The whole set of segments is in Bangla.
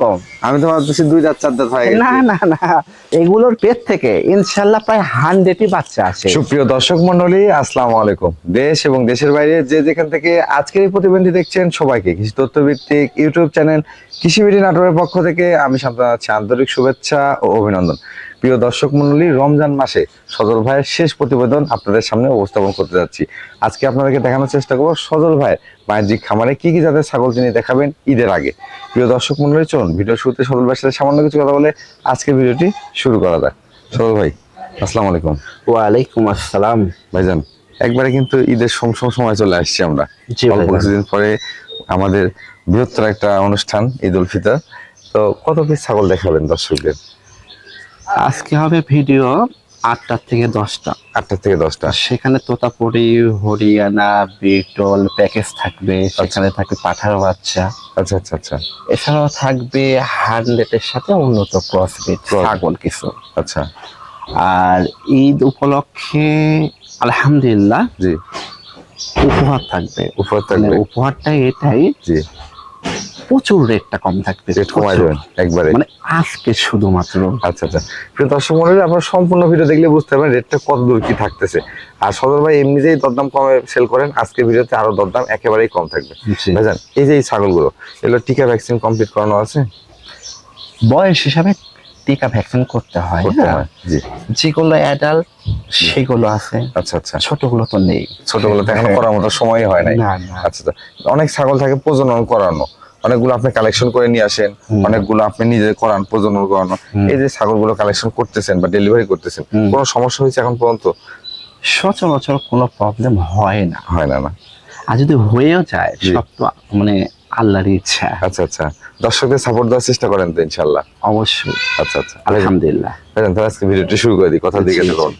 কম। আমি তো ভাবতেছি দুই দাঁত চার দাঁত হয়ে না না না। এগুলোর পেট থেকে ইনশাল্লাহ প্রায় হান্ড্রেডই বাচ্চা আসে। সুপ্রিয় দর্শক মন্ডলী আসসালামু আলাইকুম। দেশ এবং দেশের বাইরে যে যেখান থেকে আজকের এই প্রতিবেদনটি দেখছেন সবাইকে কৃষি তথ্যভিত্তিক ইউটিউব চ্যানেল কৃষিবিডি নাটোরের পক্ষ থেকে আমি শান্ত আন্তরিক শুভেচ্ছা ও অভিনন্দন। প্রিয় দর্শক মন্ডলী রমজান মাসে সজল ভাইয়ের শেষ প্রতিবেদন আপনাদের সামনে উপস্থাপন করতে যাচ্ছি। আজকে আপনাদেরকে দেখানোর চেষ্টা করব সজল ভাইয়ের বাণিজ্যিক খামারে কি কি জাতের ছাগল তিনি দেখাবেন ঈদের আগে। প্রিয় দর্শক মন্ডলী চলুন ভিডিও শুরুতে সজল ভাইয়ের সাথে সামান্য কিছু কথা বলে আজকের ভিডিওটি শুরু করা যাক। সজল ভাই আসসালামু আলাইকুম। ওয়ালাইকুম আসসালাম। ভাইজান একবারে কিন্তু ঈদের সম সম সময় চলে আসছি আমরা। অল্প কিছুদিন পরে আমাদের বৃহত্তর একটা অনুষ্ঠান ঈদ উল ফিতর। তো কত পিস ছাগল দেখাবেন দর্শকদের? আজকে হবে ভিডিও আটটা থেকে দশটা। আটটা থেকে দশটা। সেখানে তোতাপুরি হরিয়ানা বিটল প্যাকেজ থাকবে সেখানে থাকবে পাঠার বাচ্চা। আচ্ছা আচ্ছা আচ্ছা। এছাড়াও থাকবে হান্ড্রেডের সাথে উন্নত ক্রস বিট. ছাগল কিছু। আচ্ছা। আর ঈদ উপলক্ষে আলহামদুলিল্লাহ জি। উপহার থাকবে। উপহার মানে থাকবে উপহারটা এটাই জি। প্রচুর রেটটা কম থাকবে রেট। দেবেন একবারে। মানে আজকে শুধুমাত্র। আচ্ছা আচ্ছা। প্রিয় দর্শক মন্ডলী আপনার সম্পূর্ণ ভিডিও দেখলে বুঝতে পারবেন রেটটা কত দূর কি থাকতেছে। আর সদর ভাই এমনিতেই দরদাম কমে সেল করেন আজকে ভিডিওতে আরও দরদাম একেবারেই কম থাকবে। ভাইজান এই যে এই ছাগলগুলো এগুলো টিকা ভ্যাকসিন কমপ্লিট করানো আছে? বয়স হিসাবে টিকা ভ্যাকসিন করতে হয় হ্যাঁ। যেগুলো অ্যাডাল্ট সেগুলো আছে। আচ্ছা আচ্ছা। ছোটগুলো তো নেই। ছোটগুলো তো এখনও করার মতো সময় হয় না। আচ্ছা আচ্ছা। অনেক ছাগল থাকে প্রজনন করানো। অনেকগুলো আপনি কালেকশন করে নিয়ে আসেন। অনেকগুলো আপনি নিজে করান প্রজনন করানো এই যে ছাগলগুলো কালেকশন করতেছেন বা ডেলিভারি করতেছেন। কোনো সমস্যা হয়েছে এখন পর্যন্ত? সচরাচর কোনো প্রবলেম হয় না। হয় না না। আর যদি হয়েও যায় সব তো মানে আল্লাহর ইচ্ছা। আচ্ছা আচ্ছা। দর্শকদের সাপোর্ট দেওয়ার চেষ্টা করেন তো ইনশাল্লাহ অবশ্যই। আচ্ছা আচ্ছা। আলহামদুলিল্লাহ। তাহলে আজকে ভিডিওটি শুরু করে দিই কথা করুন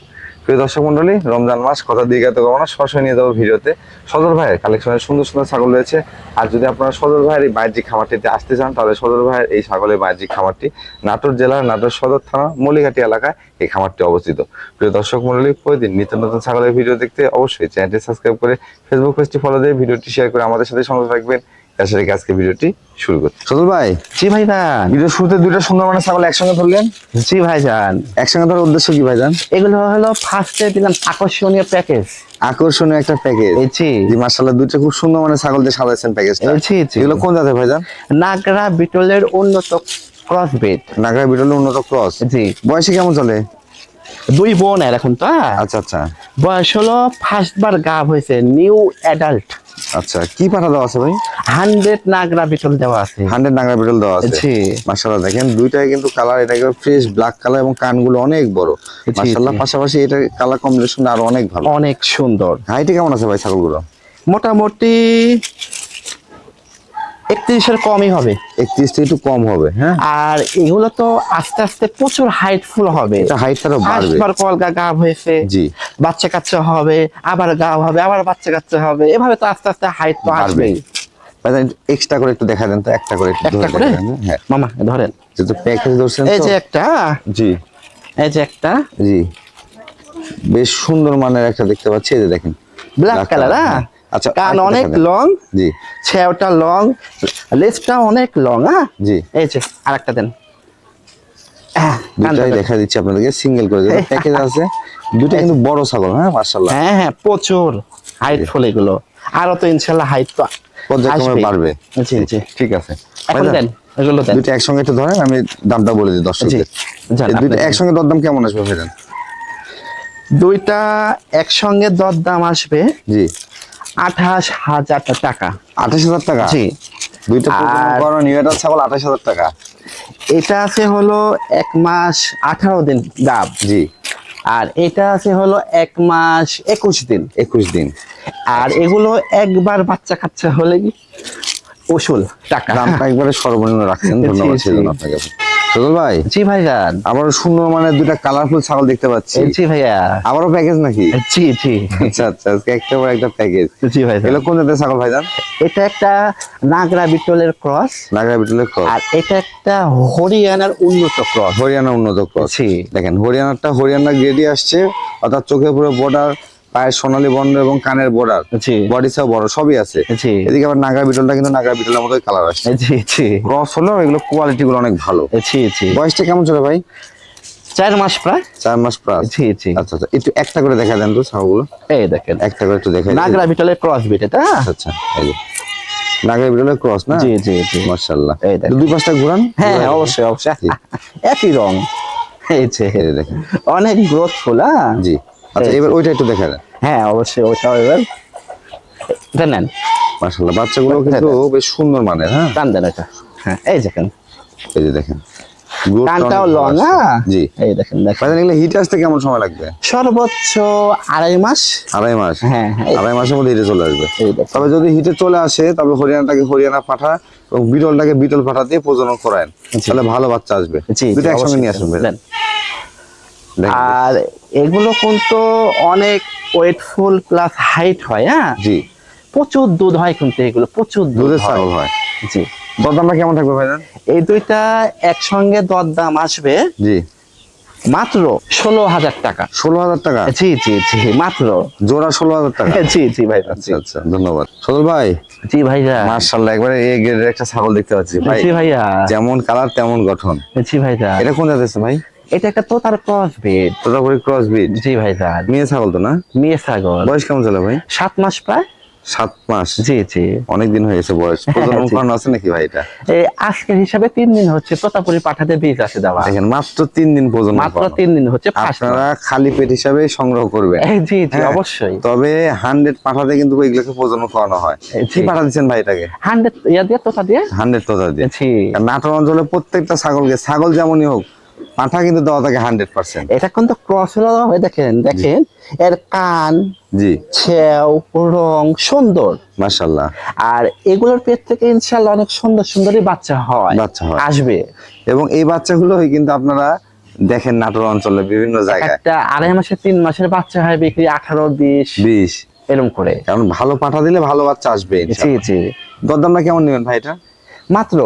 প্রিয় দর্শক মন্ডলী, রমজান মাস কথা দিয়ে গেতে করব না, সরাসরি নিয়ে যাব ভিডিওতে। সদর ভাইয়ের কালেকশনের সুন্দর সুন্দর ছাগল রয়েছে। আর যদি আপনারা সদর ভাইয়ের এই বাহ্যিক খামারটিতে আসতে চান, তাহলে সদর ভাইয়ের এই ছাগলের বাহ্যিক খামারটি নাটোর জেলার নাটোর সদর থানা মলিঘাটি এলাকায় এই খামারটি অবস্থিত। প্রিয় দর্শক মন্ডলী, প্রতিদিন নিত্য নতুন ছাগলের ভিডিও দেখতে অবশ্যই চ্যানেলটি সাবস্ক্রাইব করে ফেসবুক পেজটি ফলো দিয়ে ভিডিওটি শেয়ার করে আমাদের সাথে সঙ্গে থাকবেন। এসে রেখে আজকে ভিডিওটি শুরু করছি সদর ভাই জি ভাইজান। ভিডিও শুরুতে দুইটা সুন্দর মানে ছাগল একসঙ্গে ধরলেন? জি ভাইজান। একসঙ্গে ধরার উদ্দেশ্য কি ভাইজান? এগুলো হলো ফার্স্টে দিলাম আকর্ষণীয় প্যাকেজ আকর্ষণীয় একটা প্যাকেজ এই জি জি মাশাআল্লাহ দুইটা খুব সুন্দর মানে ছাগল দিয়ে সাজাইছেন প্যাকেজটা জি জি এগুলো কোন জাতের ভাইজান? নাগরা বিটলের উন্নত ক্রস বেড নাগরা বিটলের উন্নত ক্রস জি। বয়সে কেমন চলে? দুই বোন আর এখন তো হ্যাঁ? আচ্ছা আচ্ছা। বয়স হলো ফার্স্ট বার গাভ হয়েছে নিউ অ্যাডাল্ট আচ্ছা কি পাঠা দেওয়া আছে ভাই? হান্ড্রেড নাগরা বিটল দেওয়া আছে। হান্ড্রেড নাগরা বিটল দেওয়া আছে? জি। মাশাআল্লাহ দেখেন দুইটাই কিন্তু কালার এটা ফ্রেশ ব্ল্যাক কালার এবং কানগুলো অনেক বড়। মাসাল্লাহ মাশাআল্লাহ পাশাপাশি এটা কালার কম্বিনেশন আরও অনেক ভালো। অনেক সুন্দর। হাইটে কেমন আছে ভাই ছাগলগুলো? মোটামুটি একত্রিশের কমই হবে। একত্রিশ থেকে একটু কম হবে হ্যাঁ? আর এগুলো তো আস্তে আস্তে প্রচুর হাইটফুল হবে। এটা হাইটটা আরও বাড়বে। ফার্স্টবার কলগা গাভ হয়েছে জি। বাচ্চা কাচ্চা হবে আবার গাভ হবে আবার বাচ্চা কাচ্চা হবে। এভাবে তো আস্তে আস্তে হাইট তো। আসবেই। এক্সট্রা করে একটু দেখা দেন তো একটা করে একটু একটা করে? হ্যাঁ। মামা ধরেন। যেহেতু প্যাকেজ ধরছেন এই যে একটা। জি। এই যে একটা। জি। বেশ সুন্দর মানের একটা দেখতে পাচ্ছি এই যে দেখেন। ব্ল্যাক কালার হ্যাঁ। আচ্ছা কান অনেক লং জি। ছেওটা লং লেজটা অনেক লং হ্যাঁ জি। এই যে আরেকটা দেন। দুটাই দেখা দিচ্ছি আপনাদেরকে সিঙ্গেল করে যেটা প্যাকেজ আছে। দুটো কিন্তু বড় ছাগল হ্যাঁ মার্শাল্লাহ হ্যাঁ হ্যাঁ প্রচুর হাইট ফুল এগুলো। আরও তো ইনশাল্লাহ হাইট তো পর্যায়ক্রমে বাড়বে। জি জি। ঠিক আছে। এখন দেন এগুলো দেন। দুটো একসঙ্গে একটু ধরেন আমি দামটা বলে দিই দর্শকদের। দুটো। একসঙ্গে দরদাম কেমন আসবে ভাইজান? দুইটা একসঙ্গে দর দাম আসবে। জি। আঠাশ হাজার টাকা। আঠাশ হাজার টাকা? জি। দুইটা আর- করানো ছাগল আঠাশ হাজার টাকা। এটা আছে হলো এক মাস আঠারো দিন গাব জি। আর এটা আছে হলো এক মাস একুশ দিন। একুশ দিন। আর এগুলো একবার বাচ্চা কাচ্চা হলে কি? উসুল টাকা। দামটা একবারে সর্বনিম্ন রাখছেন। ধন্যবাদ আপনাকে। সজল ভাই? জি ভাইজান আবারও সুন্দর মানে দুইটা কালারফুল ছাগল দেখতে পাচ্ছি। জি ভাইয়া। আবারও প্যাকেজ নাকি? জি জি। আচ্ছা আচ্ছা আজকে একটা পর একটা প্যাকেজ জি ভাইজান এগুলো কোন জাতের ছাগল ভাইজান এটা একটা নাগরা বিটলের ক্রস নাগরা বিটলের ক্রস আর এটা একটা হরিয়ানার উন্নত ক্রস হরিয়ানা উন্নত ক্রস জি। দেখেন হরিয়ানাটা হরিয়ানা গ্রেডি আসছে অর্থাৎ চোখে পুরো বর্ডার পায়ের সোনালী বর্ণ এবং কানের বর্ডার। বডি সাও বড় সবই আছে। এদিকে আবার নাগা বিটলটা কিন্তু নাগা বিটলের মতোই কালার জি ক্রস হলো এগুলো কোয়ালিটি গুলো অনেক ভালো। বয়সটা কেমন চলে ভাই? চার মাস প্রায়। চার মাস প্লাস জি জি। আচ্ছা আচ্ছা। একটু একটা করে দেখা দেন তো ছাগলগুলো। এই দেখেন। একটা করে একটু দেখা নাগরা বিটলের ক্রস বিট এটা আচ্ছা আচ্ছা। এই যে। নাগা বিটলের ক্রস না? জি জি জি। মাশাআল্লাহ। এই দেখেন। দুই পাঁচটা ঘুরান। হ্যাঁ অবশ্যই অবশ্যই। একই রং। এই যে। দেখেন। অনেক গ্রোথফুল হ্যাঁ? জি। আচ্ছা এবার ওইটা একটু দেখা দেন হ্যাঁ অবশ্যই ওটাও এবার এটা নেন। মাশাআল্লাহ বাচ্চাগুলো কিন্তু বেশ সুন্দর মানের হ্যাঁ? টান দেন এটা। হ্যাঁ। এই দেখেন। এই যে দেখেন। কানটাও লং হ্যাঁ? জি। এই দেখেন দেখেন। এগুলো হিট আসতে কেমন সময় লাগবে? সর্বোচ্চ আড়াই মাস। আড়াই মাস? হ্যাঁ হ্যাঁ আড়াই মাসের মধ্যে হিটে চলে আসবে। তবে যদি হিটে চলে আসে তবে হরিয়ানাটাকে হরিয়ানা পাঠা এবং বিটলটাকে বিটল পাঠা দিয়ে প্রজনন করায়েন। তাহলে ভালো বাচ্চা আসবে। দুটো একসঙ্গে নিয়ে দেখেন। আর এগুলো কিন্তু অনেক ওয়েটফুল প্লাস হাইট হয় হ্যাঁ? জি। প্রচুর দুধ হয় কিন্তু এগুলো প্রচুর দুধ দুধের হয়। ছাগল হয়। জি। দরদামটা কেমন থাকবে ভাইজান? এই দুইটা একসঙ্গে দর দাম আসবে জি। মাত্র ষোলো হাজার টাকা। ষোলো হাজার টাকা? জি জি জি মাত্র। জোড়া ষোলো হাজার টাকা? জি জি ভাই আচ্ছা আচ্ছা ধন্যবাদ। সদল ভাই? জি ভাইয়া মার্শাল্লাহ একবারে এ গ্রেডের একটা ছাগল দেখতে পাচ্ছি ভাই। জি ভাইয়া। যেমন কালার তেমন গঠন। জি ভাইয়া এটা কোন জাতের ভাই? এটা একটা তোতার ক্রস তোতাপুরি ক্রস বিট জি ভাইয়া মেয়ে ছাগল তো না? মেয়ে ছাগল। বয়স কেমন চলে ভাই? সাত মাস প্রায়। সাত মাস? জি জি। অনেক দিন হয়ে গেছে বয়স। প্রজনন। করানো আছে নাকি ভাই এটা? এই আজকের হিসাবে তিন দিন হচ্ছে তোতাপুরি পাঠাতে বীজ আছে দেওয়া। দেখেন মাত্র তিন দিন প্রজনন মাত্র তিন দিন হচ্ছে আপনারা খালি পেট হিসাবে সংগ্রহ করবেন। জি জি হ্যাঁ। অবশ্যই। তবে হান্ড্রেড পাঠাতে কিন্তু এগুলোকে প্রজনন করানো হয়। কি। পাঠা দিচ্ছেন ভাই এটাকে? হান্ড্রেড ইয়া দিয়ে তোতা দিয়ে? হান্ড্রেড তোতা দিয়ে। জি। নাটোর অঞ্চলে প্রত্যেকটা ছাগলকে ছাগল যেমনই হোক পাঠা কিন্তু দেওয়া থাকে হান্ড্রেড পার্সেন্ট এটা কিন্তু ক্রস হলো হয় দেখেন দেখেন এর কান জি। ছেও রং সুন্দর। মাশাল্লাহ আর এগুলোর পেট থেকে ইনশাল্লাহ অনেক সুন্দর সুন্দরই বাচ্চা হয় বাচ্চা হয়। আসবে। এবং এই বাচ্চাগুলোই কিন্তু আপনারা দেখেন নাটোর অঞ্চলে বিভিন্ন জায়গায়। একটা আড়াই মাসের তিন মাসের বাচ্চা হয় বিক্রি আঠারো বিশ বিষ এরকম করে। কারণ ভালো পাঠা দিলে ভালো বাচ্চা আসবে জি। জি। দরদামটা কেমন নেবেন ভাই এটা? মাত্র।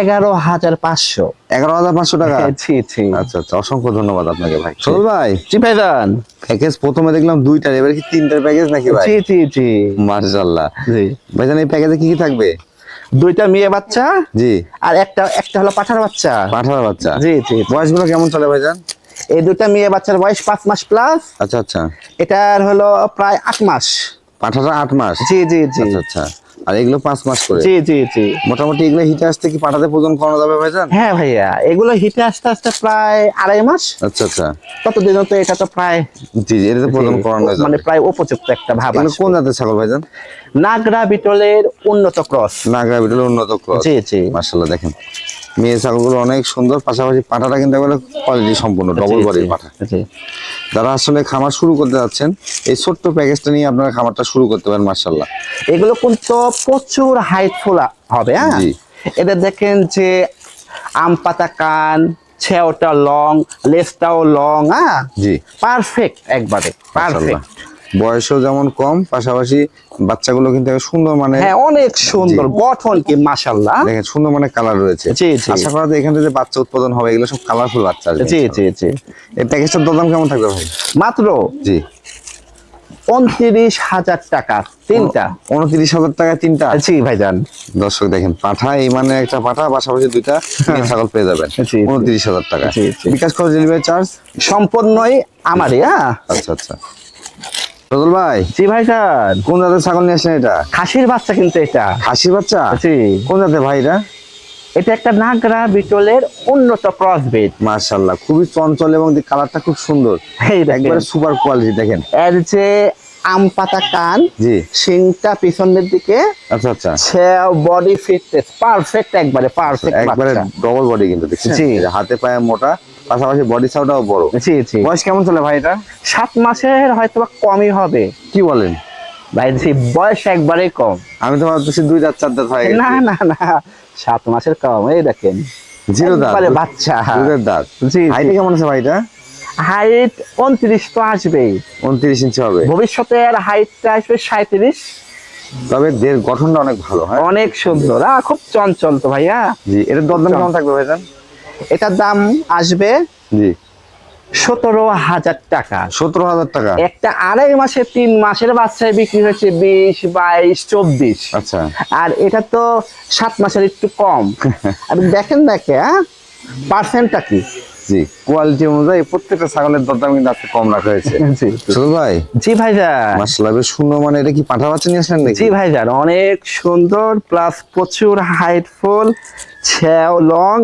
এগারো হাজার পাঁচশো। এগারো হাজার পাঁচশো টাকা? জি জি আচ্ছা আচ্ছা অসংখ্য ধন্যবাদ আপনাকে ভাই। সোহেল ভাই? জি ভাইজান। প্যাকেজ প্রথমে দেখলাম দুইটার এবার কি তিনটার প্যাকেজ নাকি ভাই? জি জি জি মার্শাল্লাহ জি। ভাইজান এই প্যাকেজে কি কি থাকবে? দুইটা মেয়ে বাচ্চা জি। আর একটা একটা হলো পাঠার বাচ্চা। পাঠার বাচ্চা? জি জি বয়সগুলো কেমন চলে ভাইজান? এই দুইটা মেয়ে বাচ্চার বয়স পাঁচ মাস প্লাস আচ্ছা আচ্ছা। এটার হলো প্রায় আট মাস। পাঠাটা আট মাস? জি জি জি। আচ্ছা আচ্ছা। আর এগুলো পাঁচ মাস করে। জি জি জি। মোটামুটি এগুলো হিটে আসতে কি পাঠাতে প্রজন করানো যাবে ভাইজান? হ্যাঁ ভাইয়া এগুলো হিটে আসতে আসতে প্রায় আড়াই মাস। আচ্ছা আচ্ছা। ততদিন তো এটা তো প্রায় জি জি, এটাতে প্রজন করানো যাবে। মানে প্রায় উপযুক্ত একটা ভাব মানে কোন জাতের ছাগল ভাইজান? নাগরা বিটলের উন্নত ক্রস। নাগরা বিটলের উন্নত ক্রস। জি জি। মাশাআল্লাহ দেখেন। মেয়ে ছাগলগুলো অনেক সুন্দর পাশাপাশি পাঠাটা কিন্তু একবারে কোয়ালিটি সম্পূর্ণ ডবল বডির পাঠা যারা আসলে খামার শুরু করতে যাচ্ছেন এই ছোট্ট প্যাকেজটা নিয়ে আপনারা খামারটা শুরু করতে পারেন মার্শাল্লাহ এগুলো কিন্তু প্রচুর হাইটফুল হবে হ্যাঁ। এটা দেখেন যে আম পাতা কান ছেওটা লং লেজটাও লং হ্যাঁ? জি। পারফেক্ট একবারে। পারফেক্ট বয়সও যেমন কম পাশাপাশি বাচ্চাগুলো কিন্তু সুন্দর মানে হ্যাঁ অনেক সুন্দর গঠন কি মাশাল্লাহ দেখেন সুন্দর মানে কালার রয়েছে। আশা করা যায় এখান থেকে যে বাচ্চা উৎপাদন হবে এগুলো সব কালারফুল বাচ্চা জি জি জি। এই প্যাকেজটার দাম কেমন থাকবে ভাই? মাত্র জি। উনত্রিশ হাজার টাকা তিনটা। উনত্রিশ হাজার টাকা তিনটা? জি ভাইজান দর্শক দেখেন পাঠা এই মানে একটা পাঠা পাশাপাশি দুইটা ছাগল পেয়ে যাবেন। উনত্রিশ হাজার টাকা। জি, জি। বিকাশ খরচ ডেলিভারি চার্জ সম্পূর্ণই আমারই হ্যাঁ। আচ্ছা আচ্ছা। রজল ভাই? জি ভাইজান কোন জাতের ছাগল নিয়ে আসেন এটা? খাসির বাচ্চা কিন্তু এটা। হাসির বাচ্চা? জি। কোন জাতের ভাই এটা? এটা একটা নাগরা বিটলের উন্নত ক্রস বেড মার্শাল্লাহ খুবই চঞ্চল এবং কালারটা খুব সুন্দর। একবারে সুপার কোয়ালিটি দেখেন। এর যে আম পাতা কান জি। শিংটা পিছনের দিকে আচ্ছা আচ্ছা। সে বডি ফিটনেস পারফেক্ট একবারে পারফেক্ট একবারে ডবল বডি কিন্তু দেখছেন। যে হাতে পায়ে মোটা পাশাপাশি বডি সাউটাও বড়। জি জি। বয়স কেমন চলে ভাই এটা? সাত মাসের হয়তো কমই হবে। কি বলেন? ভাই জি বয়স একবারে কম। আমি তো ভাবতেছি দুই দাঁত চার দাঁত হয়ে না গেছে। না না সাত মাসের কম এই দেখেন। জিরো দাঁত? বাচ্চা। দুধের দাঁত জি হাইটে কেমন আছে ভাইটা হাইট উনত্রিশ তো আসবেই। উনত্রিশ ইঞ্চি হবে। ভবিষ্যতে আর হাইটটা আসবে সাঁত্রিশ তবে দের গঠনটা অনেক ভালো হ্যাঁ? অনেক সুন্দর। খুব চঞ্চল তো ভাইয়া। জি এটার দরদাম কেমন থাকবে ভাইজান? এটার দাম আসবে জি। সতেরো হাজার টাকা। সতেরো হাজার টাকা। একটা আড়াই মাসে তিন মাসের বাচ্চায় বিক্রি হচ্ছে বিশ বাইশ চব্বিশ। আচ্ছা। আর এটা তো সাত মাসের একটু কম। আর দেখেন দেখে হ্যাঁ? পার্সেন্টটা কি? জি। কোয়ালিটি অনুযায়ী প্রত্যেকটা ছাগলের দরদাম কিন্তু আজকে কম রাখা হয়েছে। জি। ভাই? জি ভাইজান। মাসাল্লাহ বেশ সুন্দর মানে এটা কি পাঠা বাচ্চা নিয়ে আসলেন নাকি? জি ভাইজান অনেক সুন্দর প্লাস প্রচুর হাইটফুল ছ্যাও লং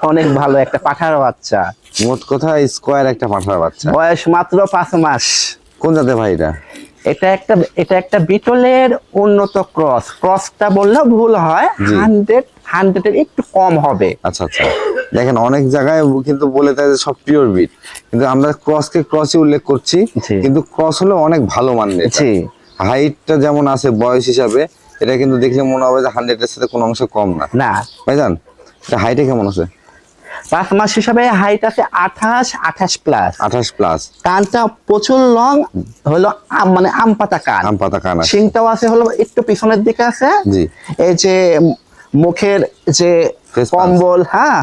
অনেক ভালো একটা পাঠার বাচ্চা। মোট কথা স্কোয়ার একটা পাঠার বাচ্চা। বয়স মাত্র পাঁচ মাস। কোন জাতের ভাই এটা? এটা একটা এটা একটা বিটলের উন্নত ক্রস। ক্রসটা বললেও ভুল হয়। হান্ড্রেড হান্ড্রেডের একটু কম হবে। আচ্ছা আচ্ছা। দেখেন অনেক জায়গায় কিন্তু বলে দেয় যে সব পিওর বিট কিন্তু আমরা ক্রসকে ক্রসই উল্লেখ করছি কিন্তু ক্রস হলো অনেক ভালো মানের জি। হাইটটা যেমন আছে বয়স হিসাবে এটা কিন্তু দেখলে মনে হবে যে হান্ড্রেডের সাথে কোনো অংশে কম না। না। ভাইজান এটা হাইটে কেমন আছে? পাঁচ মাস হিসাবে হাইট আছে আঠাশ আঠাশ প্লাস আঠাশ প্লাস কানটা প্রচুর লং হলো আম- মানে আম পাতা কান। আম পাতা কান সিংটাও আছে হলো একটু পিছনের দিকে আছে। জি। এই যে মুখের যে কম্বল হ্যাঁ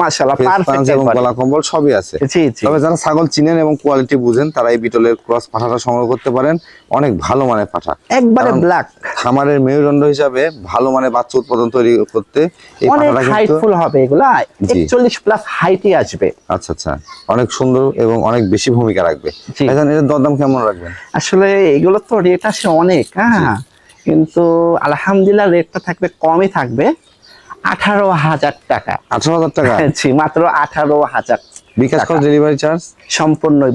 মাশাআল্লাহ পারফেক্ট এবং গলা কম্বল সবই আছে। জি জি। তবে যারা ছাগল চিনেন এবং কোয়ালিটি বুঝেন তারা এই বিটলের ক্রস পাঠাটা সংগ্রহ করতে পারেন। অনেক ভালো মানের পাঠা। একবারে ব্ল্যাক খামারের মেরুদণ্ড হিসাবে ভালো মানের বাচ্চা উৎপাদন তৈরি করতে এই পাঠাটা হাইটফুল হবে এগুলা। প্লাস হাইটই আসবে। আচ্ছা আচ্ছা। অনেক সুন্দর এবং অনেক বেশি ভূমিকা রাখবে। এর দরদাম কেমন রাখবেন? আসলে এগুলো তো রেট আছে অনেক হ্যাঁ। কিন্তু আলহামদুলিল্লাহ রেটটা থাকবে কমই থাকবে। আঠারো হাজার টাকা। আঠারো হাজার টাকা? জি মাত্র আঠারো হাজার বিকাশ কর ডেলিভারি চার্জ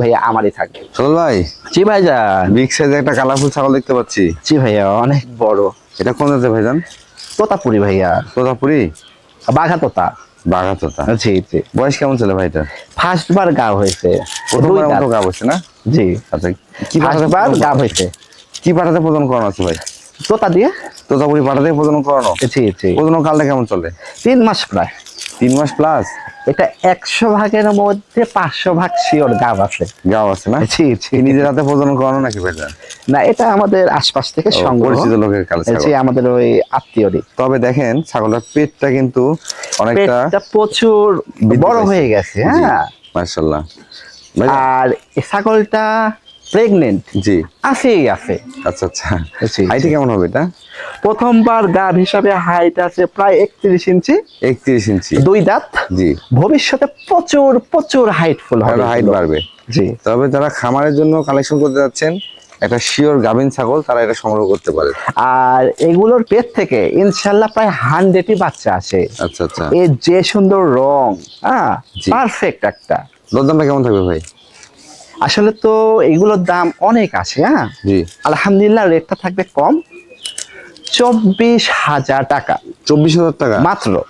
ভাইয়া আমারই থাকবে। ভাই? জি ভাইজান। বিগ সাইজে একটা কালারফুল ছাগল দেখতে পাচ্ছি। জি ভাইয়া অনেক বড়। এটা কোন জাতের ভাইজান? তোতাপুরি ভাইয়া। তোতাপুরি? বাঘা তোতা বাঘা তোতা জি জি। বয়স কেমন ছিল ভাইটা? ফার্স্ট বার গা হয়েছে। প্রথমবার। মতো গা বসে না? জি। আচ্ছা কি ফার্স্ট বার গা হয়েছে। কি পাঠাতে প্রজন করানো আছে ভাই? তোতা দিয়ে? তোতাপুরি পাঠাতে প্রজন করানো? জি জি প্রজন কালটা কেমন চলে? তিন মাস প্রায়। তিন মাস প্লাস এটা একশো ভাগের মধ্যে পাঁচশো ভাগ শিওর গাব আছে। গাও আছে না? জি জি নিজের হাতে প্রজন করানো নাকি ভাইজান না এটা আমাদের আশপাশ থেকে সংগ্রহ। লোকের কালে ছাগল। জি আমাদের ওই আত্মীয়রই তবে দেখেন ছাগলের পেটটা কিন্তু অনেকটা প্রচুর বড় হয়ে গেছে হ্যাঁ। মার্শাল্লাহ আর ছাগলটা প্রেগনেন্ট জি। আছেই আছে। আচ্ছা আচ্ছা। হাইটে। কেমন হবে এটা? প্রথমবার গাব হিসাবে হাইট আছে প্রায় একত্রিশ ইঞ্চি। একত্রিশ ইঞ্চি। দুই দাঁত। জি। ভবিষ্যতে প্রচুর প্রচুর হাইটফুল হবে হাইট বাড়বে। জি। তবে যারা খামারের জন্য কালেকশন করতে যাচ্ছেন একটা শিওর গাভিন ছাগল তারা এটা সংগ্রহ করতে পারে। আর এগুলোর পেট থেকে ইনশাল্লাহ প্রায় হান্ড্রেডই বাচ্চা আসে। আচ্ছা আচ্ছা। এর যে সুন্দর রং হ্যাঁ পারফেক্ট একটা। দরদামটা কেমন থাকবে ভাই? আসলে তো এগুলোর দাম অনেক আছে হ্যাঁ? জি। আলহামদুলিল্লাহ রেটটা থাকবে কম। চব্বিশ হাজার টাকা। চব্বিশ হাজার টাকা? মাত্র।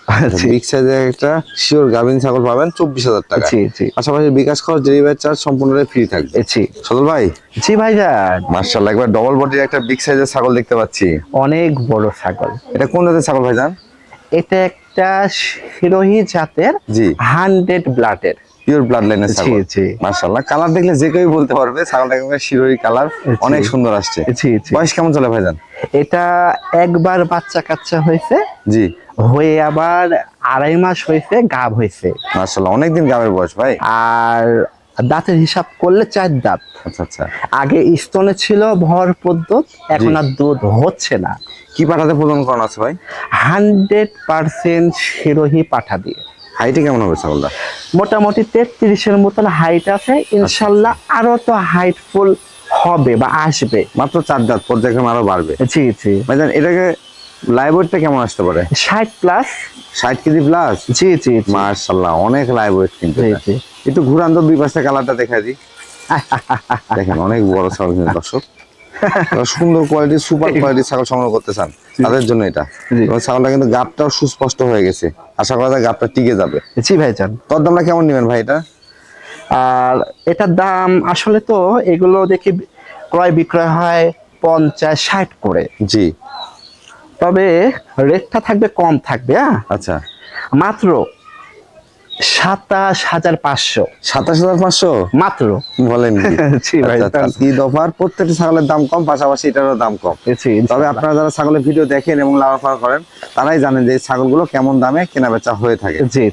বিগ সাইজের একটা শিওর গাভিন ছাগল পাবেন চব্বিশ হাজার টাকা। জি জি। পাশাপাশি বিকাশ খরচ ডেলিভারি চার্জ সম্পূর্ণটাই ফ্রি থাকবে। জি। সদল ভাই? জি ভাইজান। মার্শাল্লাহ একবার ডবল বডির একটা বিগ সাইজের ছাগল দেখতে পাচ্ছি। অনেক বড় ছাগল। এটা কোন জাতের ছাগল ভাইজান? এটা একটা শিরোহী জাতের জি। হান্ড্রেড ব্লাডের পিওর ব্লাড লাইনের ছাগল। জি। মার্শাল্লাহ কালার দেখলে যে কেউ বলতে পারবে ছাগলটা একদম শিরোই কালার অনেক সুন্দর আসছে। বয়স কেমন চলে ভাইজান? এটা একবার বাচ্চা কাচ্চা হয়েছে। জি। হয়ে আবার আড়াই মাস হয়েছে গাব হয়েছে। মার্শাল্লাহ অনেকদিন গাবের বয়স ভাই। আর দাঁতের হিসাব করলে চার দাঁত। আচ্ছা আচ্ছা। আগে স্তনে ছিল ভর পদ্ধত এখন আর দুধ হচ্ছে না। কি পাঠাতে প্রদান করানো আছে ভাই? হান্ড্রেড পার্সেন্ট শিরোহী পাঠা দিয়ে। হাইটে কেমন হবে ছাগলটা? মোটামুটি তেত্রিশের মতন হাইট আছে। ইনশাল্লাহ আরও তো হাইটফুল হবে বা আসবে। মাত্র চার দাঁত পর্যায়ক্রমে আরও বাড়বে। জি জি। ভাইজান এটাকে লাইভ কেমন আসতে পারে? ষাট প্লাস ষাট কেজি প্লাস জি জি মার্শাল্লাহ অনেক লাইভ ওয়েট কিন্তু। একটু ঘুরান তো দুই পাশে কালারটা দেখা দিই। দেখেন অনেক বড় ছাগল কিন্তু দর্শক। সুন্দর কোয়ালিটি সুপার কোয়ালিটি ছাগল সংগ্রহ করতে চান। তাদের জন্য এটা। ছাগলটা কিন্তু গাপটাও সুস্পষ্ট হয়ে গেছে। আশা করা যায় গাপটা টিকে যাবে। জি ভাইজান। তোর দামটা কেমন নেবেন ভাই এটা? আর এটার দাম আসলে তো এগুলো দেখি ক্রয় বিক্রয় হয় পঞ্চাশ ষাট করে। জি। তবে রেটটা থাকবে কম থাকবে হ্যাঁ? আচ্ছা। মাত্র সাতাশ হাজার পাঁচশো। সাতাশ হাজার পাঁচশো? মাত্র। বলেন আচ্ছা, আচ্ছা, ঈদ অফার প্রত্যেকটা ছাগলের দাম কম পাশাপাশি এটারও দাম কম। তবে আপনারা যারা ছাগলের ভিডিও দেখেন এবং লাভ করেন তারাই জানেন যে এই ছাগলগুলো কেমন দামে কেনা বেচা হয়ে থাকে। জি।